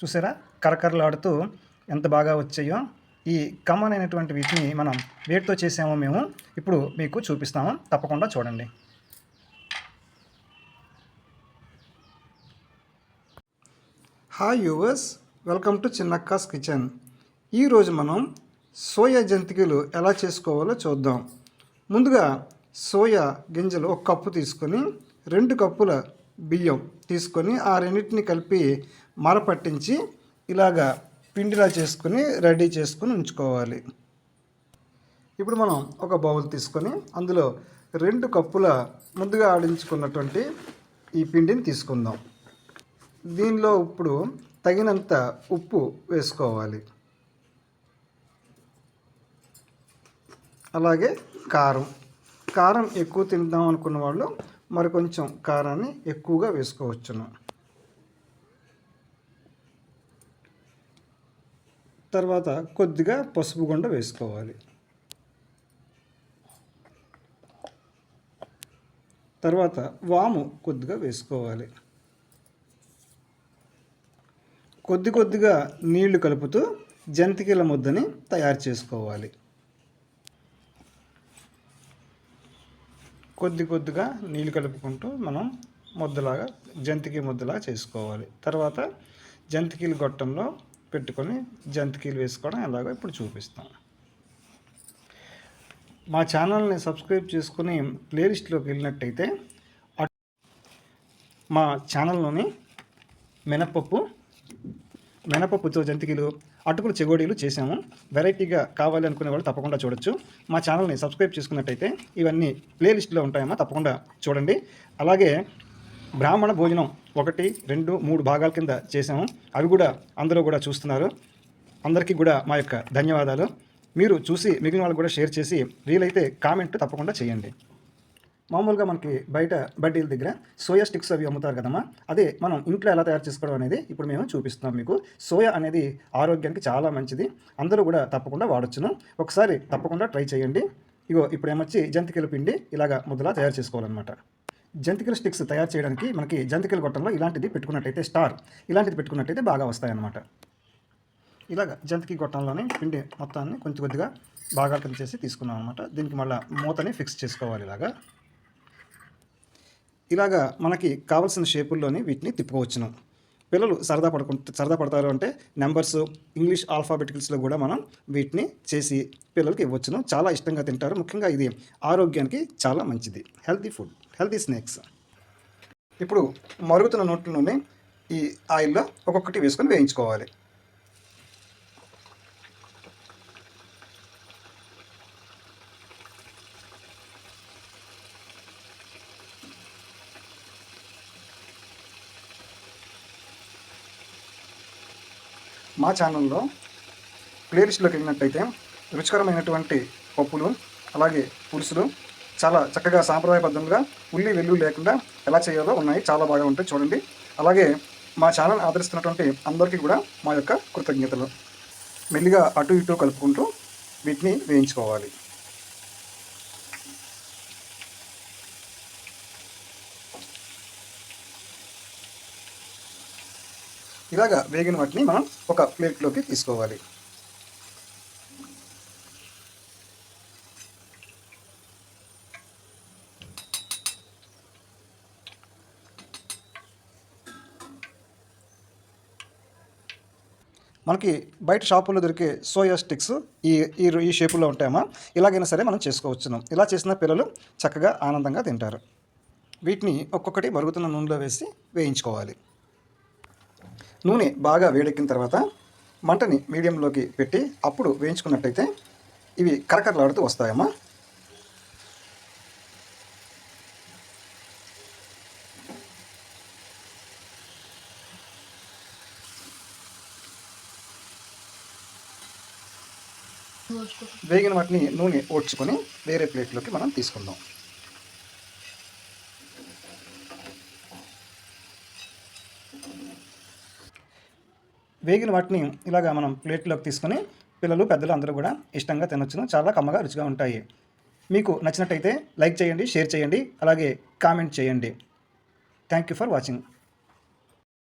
చూసారా? కరకరలాడుతూ ఎంత బాగా వచ్చాయో. ఈ కమ్మనైనటువంటి వీటిని మనం వేటితో చేసామో మేము ఇప్పుడు మీకు చూపిస్తాము. తప్పకుండా చూడండి. Hi yours welcome to Chinnakka's kitchen ఈరోజు మనం సోయా జంతికలు ఎలా చేసుకోవాలో చూద్దాం. ముందుగా సోయా గింజలు ఒక కప్పు తీసుకొని రెండు కప్పుల బియ్యం తీసుకొని ఆ రెండింటిని కలిపి మరపట్టించి ఇలాగా పిండిలా చేసుకొని రెడీ చేసుకొని ఉంచుకోవాలి. ఇప్పుడు మనం ఒక బౌల్ తీసుకొని అందులో రెండు కప్పుల ముందుగా ఆడించుకున్నటువంటి ఈ పిండిని తీసుకుందాం. దీనిలో ఇప్పుడు తగినంత ఉప్పు వేసుకోవాలి. అలాగే కారం. కారం ఎక్కువ తిందాం అనుకున్న వాళ్ళు మరి కొంచెం కారాన్ని ఎక్కువగా వేసుకోవచ్చును. తర్వాత కొద్దిగా పసుపు గుండ వేసుకోవాలి. తర్వాత వాము కొద్దిగా వేసుకోవాలి. కొద్ది కొద్దిగా నీళ్ళు కలుపుతూ జంతికల ముద్దని తయారు చేసుకోవాలి. కొద్ది కొద్దిగా నీళ్ళు కలుపుకుంటూ మనం ముద్దలాగా జంతికి ముద్దలాగా చేసుకోవాలి. తర్వాత జంతికీలు గొట్టంలో పెట్టుకొని జంతికీలు వేసుకోవడం ఎలాగో ఇప్పుడు చూపిస్తాం. మా ఛానల్ని సబ్స్క్రైబ్ చేసుకుని ప్లేలిస్ట్లోకి వెళ్ళినట్టయితే మా ఛానల్లోని మినపప్పు మినపప్పుతో జంతికలు అటుకులు చెగోడీలు చేసాము వెరైటీగా కావాలి అనుకునే వాళ్ళు తప్పకుండా చూడొచ్చు. మా ఛానల్ని సబ్స్క్రైబ్ చేసుకున్నట్టయితే ఇవన్నీ ప్లేలిస్ట్లో ఉంటాయమ్మా తప్పకుండా చూడండి. అలాగే బ్రాహ్మణ భోజనం ఒకటి రెండు మూడు భాగాల కింద చేసాము అవి కూడా అందరూ కూడా చూస్తున్నారు. అందరికీ కూడా మా యొక్క ధన్యవాదాలు. మీరు చూసి మిగిలిన వాళ్ళు కూడా షేర్ చేసి వీలైతే కామెంట్ తప్పకుండా చేయండి. మామూలుగా మనకి బయట బడ్డీల దగ్గర సోయా స్టిక్స్ అవి అమ్ముతారు కదమ్మా. అదే మనం ఇంట్లో ఎలా తయారు చేసుకోవడం అనేది ఇప్పుడు మేము చూపిస్తున్నాం మీకు. సోయా అనేది ఆరోగ్యానికి చాలా మంచిది. అందరూ కూడా తప్పకుండా వాడొచ్చును. ఒకసారి తప్పకుండా ట్రై చేయండి. ఇగో ఇప్పుడు ఏమొచ్చి జంతికల పిండి ఇలాగా ముద్దలా తయారు చేసుకోవాలన్నమాట. జంతికల స్టిక్స్ తయారు చేయడానికి మనకి జంతికల గొట్టంలో ఇలాంటిది పెట్టుకున్నట్టయితే స్టార్. ఇలాంటిది పెట్టుకున్నట్టయితే బాగా వస్తాయన్నమాట. ఇలాగ జంతికి గొట్టంలోని పిండి మొత్తాన్ని కొంచెం కొద్దిగా బాగా అర్థం చేసి తీసుకున్నాం అనమాట దీనికి మళ్ళీ మూతని ఫిక్స్ చేసుకోవాలి ఇలాగా. ఇలాగా మనకి కావలసిన షేపుల్లోనే వీటిని తిప్పుకోవచ్చును. పిల్లలు సరదా పడుకు సరదా పడతారు అంటే నెంబర్స్ ఇంగ్లీష్ ఆల్ఫాబెటికల్స్లో కూడా మనం వీటిని చేసి పిల్లలకి ఇవ్వచ్చును. చాలా ఇష్టంగా తింటారు. ముఖ్యంగా ఇది ఆరోగ్యానికి చాలా మంచిది. Healthy food healthy snacks. ఇప్పుడు మరుగుతున్న నోట్లోనే ఈ ఆయిల్లో ఒక్కొక్కటి వేసుకొని వేయించుకోవాలి. మా ఛానల్లో ప్లేలిస్ట్లోకి వెళ్ళినట్టయితే రుచికరమైనటువంటి పప్పులు అలాగే పులుసులు చాలా చక్కగా సాంప్రదాయ ఉల్లి వెల్లు లేకుండా ఎలా చేయాలో ఉన్నాయి. చాలా బాగా ఉంటాయి చూడండి. అలాగే మా ఛానల్ ఆదరిస్తున్నటువంటి అందరికీ కూడా మా యొక్క కృతజ్ఞతలు. మెల్లిగా అటు ఇటు కలుపుకుంటూ వీటిని వేయించుకోవాలి. ఇలాగా వేగిన వాటిని మనం ఒక ప్లేట్లోకి తీసుకోవాలి. మనకి బయట షాపుల్లో దొరికే సోయా స్టిక్స్ ఈ ఈ ఈ షేపులో ఉంటాయమ్మా. ఇలాగైనా సరే మనం చేసుకోవచ్చును. ఇలా చేసిన పిల్లలు చక్కగా ఆనందంగా తింటారు. వీటిని ఒక్కొక్కటి మరుగుతున్న నూనెలో వేసి వేయించుకోవాలి. నూనె బాగా వేడెక్కిన తర్వాత మంటని మీడియంలోకి పెట్టి అప్పుడు వేయించుకున్నట్టయితే ఇవి కరకరలాడుతూ వస్తాయమ్మా. వేగిన వాటిని నూనె ఓడ్చుకొని వేరే ప్లేట్లోకి మనం తీసుకుందాం. వేగిన వాటిని ఇలాగా మనం ప్లేట్లోకి తీసుకొని పిల్లలు పెద్దలు అందరూ కూడా ఇష్టంగా తినొచ్చును. చాలా కమ్మగా రుచిగా ఉంటాయి. మీకు నచ్చినట్టయితే లైక్ చేయండి షేర్ చేయండి అలాగే కామెంట్ చేయండి. Thank you for watching